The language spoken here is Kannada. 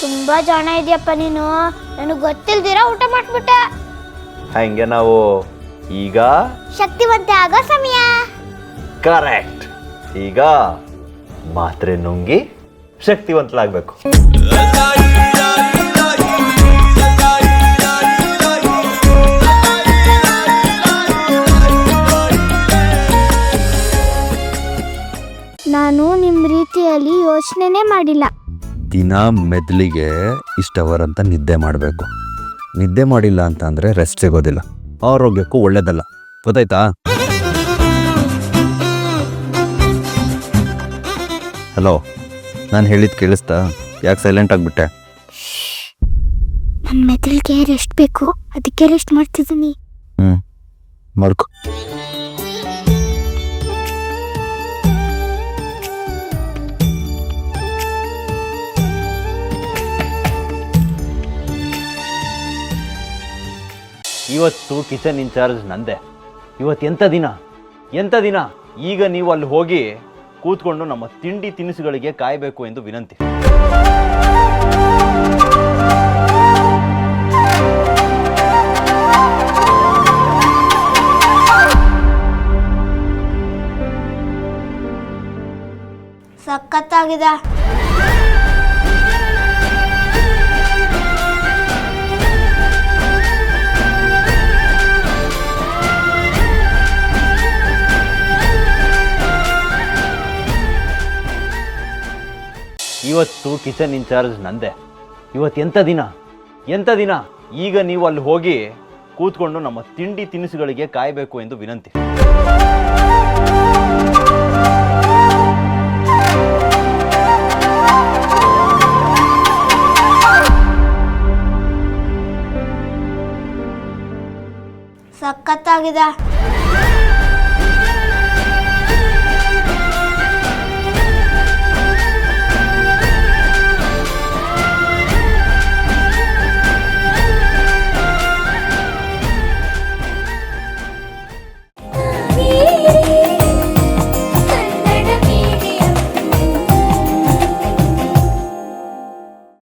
ತುಂಬಾ ಜಾಣ ಇದೆಯಪ್ಪ ನೀನು. ನನಗೆ ಗೊತ್ತಿಲ್ದಿರ ಊಟ ಮಾಡ್ಬಿಟ್ಟೆ. ಹಂಗೆ ನಾವು ಈಗ ಶಕ್ತಿವಂತೆ ಆಗೋ ಸಮಯ. ಕರೆಕ್ಟ್ ಈಗ ಮಾತ್ರೆ ನುಂಗಿ ಶಕ್ತಿವಂತಲಾಗಬೇಕು ನಾನು ನಿಮ್ಮ ರೀತಿಯಲ್ಲಿ ಯೋಚನೆನೇ ಮಾಡಿಲ್ಲ. ದಿನ ಮೆದ್ಲಿಗೆ ಇಷ್ಟು ಅವರ್ ಅಂತ ನಿದ್ದೆ ಮಾಡಬೇಕು. ನಿದ್ದೆ ಮಾಡಿಲ್ಲ ಅಂತ ಅಂದರೆ ರೆಸ್ಟ್ ಸಿಗೋದಿಲ್ಲ. ಆರೋಗ್ಯಕ್ಕೂ ಒಳ್ಳೇದಲ್ಲ. ಗೊತ್ತಾಯ್ತಾ? ಹಲೋ ನಾನು ಹೇಳಿದ್ದು ಕೇಳಿಸ್ತಾ? ಯಾಕೆ ಸೈಲೆಂಟ್ ಆಗಿಬಿಟ್ಟೆ? ನನ್ನ ಮೆದುಳಿಗೆ ರೆಸ್ಟ್ ಬೇಕು. ಅದಕ್ಕೆ ರೆಸ್ಟ್ ಮಾಡ್ತಿದ್ದೀನಿ. ಹ್ಞೂ ಮಾಡ್ಕೊ ಇವತ್ತು ಕಿಚನ್ ಇನ್ಚಾರ್ಜ್ ನಂದೆ. ಇವತ್ತು ಎಂಥ ದಿನ? ಎಂಥ ದಿನ? ಈಗ ನೀವು ಅಲ್ಲಿ ಹೋಗಿ ಕೂತ್ಕೊಂಡು ನಮ್ಮ ತಿಂಡಿ ತಿನಿಸುಗಳಿಗೆ ಕಾಯಬೇಕು ಎಂದು ವಿನಂತಿ. ಸಖತ್ತಾಗಿದೆ. ಇವತ್ತು ಕಿಚನ್ ಇನ್ಚಾರ್ಜ್ ನಂದೆ. ಇವತ್ತು ಎಂಥ ದಿನ? ಎಂಥ ದಿನ? ಈಗ ನೀವು ಅಲ್ಲಿ ಹೋಗಿ ಕೂತ್ಕೊಂಡು ನಮ್ಮ ತಿಂಡಿ ತಿನಿಸುಗಳಿಗೆ ಕಾಯಬೇಕು ಎಂದು ವಿನಂತಿ. ಸಖತ್ತಾಗಿದೆ.